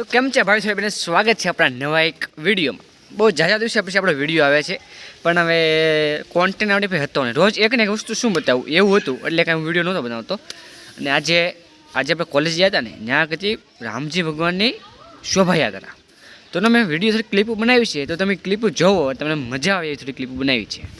તો કેમ છે ભાઈ સાહેબ? સ્વાગત છે આપણા નવા એક વિડીયોમાં. બહુ ઝાઝા દિવસે પછી આપણો વીડિયો આવે છે. પણ હવે કોન્ટેન્ટ આપણી હતો ને રોજ એક ને એક વસ્તુ શું બતાવું? એવું હતું, એટલે કાંઈ હું વીડિયો નહોતો બનાવતો. અને આજે આજે આપણે કોલેજ ગયા હતા ને, ત્યાં હતી રામજી ભગવાનની શોભાયાત્રા તો મેં વીડિયો થોડી ક્લિપ બનાવી છે. તો તમે ક્લિપ જોવો, તમને મજા આવે એવી થોડી ક્લિપ બનાવી છે.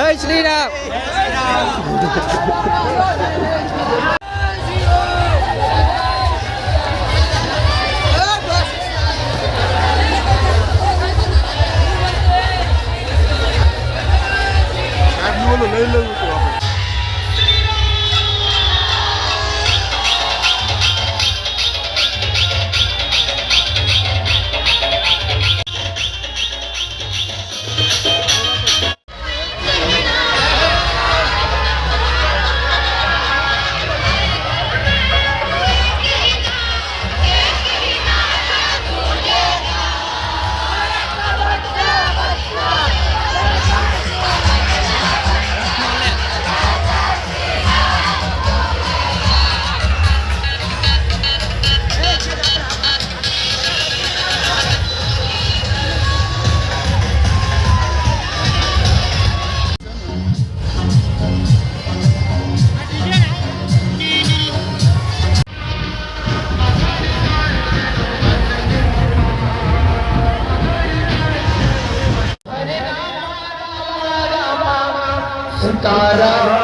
જય શ્રી কারা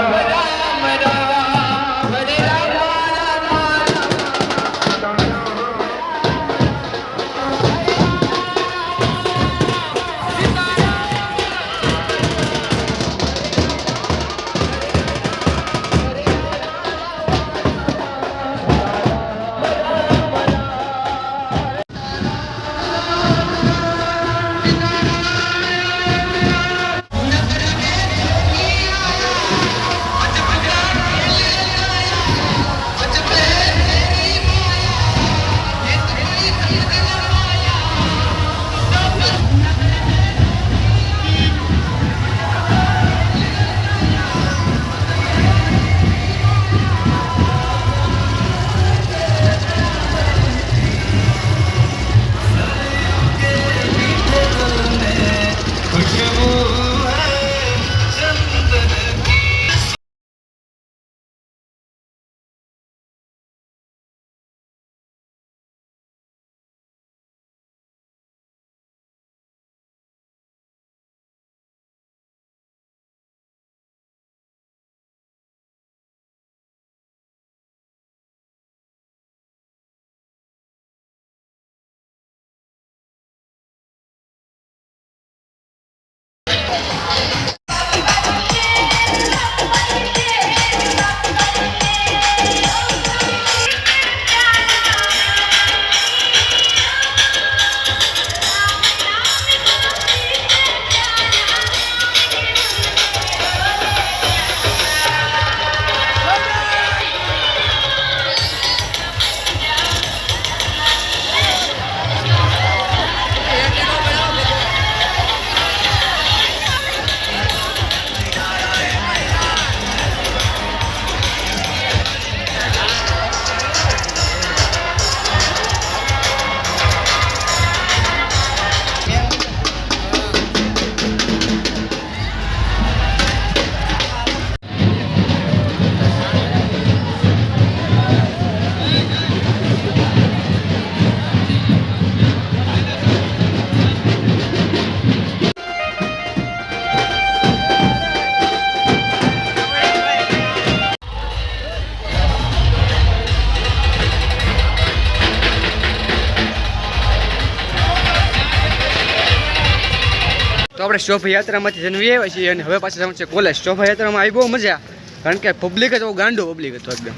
આપણે શોભાયાત્રામાંથી જન્મી આવ્યા છીએ અને હવે પાછા જવાનું છે કોલેજ. શોભાયાત્રામાં આવી બહુ મજા. કારણ કે પબ્લિક જ બહુ ગાંડો પબ્લિક હતો એકદમ.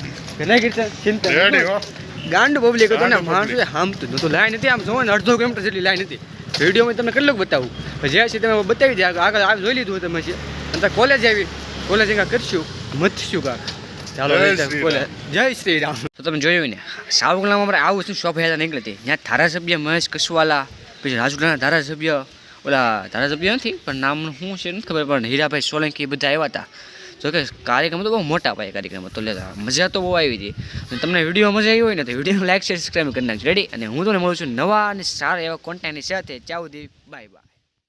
ચિંતા ગાંડો પબ્લિક હતો ને માણસો હામતું નહોતું. લાઈન હતી આમ જોવો ને અડધો કિલોમીટર જેટલી લાઈન હતી. વિડીયોમાં તમને કેટલું બતાવું. જે છે તમે બતાવી દે આગળ આગળ જોઈ લીધું તમે છે અને કોલેજ આવી. કોલેજ કાંઈ કરશું. મથશું કાંક? ચાલો જય શ્રી જય રામ. તો તમે જોયું ને સાવકલામાં આપણે આવું શું શોભાયાત્રા નીકળી હતી? ત્યાં ધારાસભ્ય મહેશ કસવાલા પછી રાજુલાના ધારાસભ્ય ઓલા ધારાસભ્ય નથી, પણ નામ શું છે નથી ખબર, પણ હીરાભાઈ સોલંકી બધા આવ્યા હતા. જો કે કાર્યક્રમ તો બહુ મોટા પાયે કાર્યક્રમ હતો લેતા મજા તો બહુ આવી હતી. તમને વીડિયો મજા આવી હોય ને તો વીડિયો લાઈક શેર સબસ્ક્રાઈબ કરી નાખજો. રેડી અને હું તમને મળું છું નવા અને સારા એવા કોન્ટેન્ટની સાથે. ચાઉ દેવી બાય બાય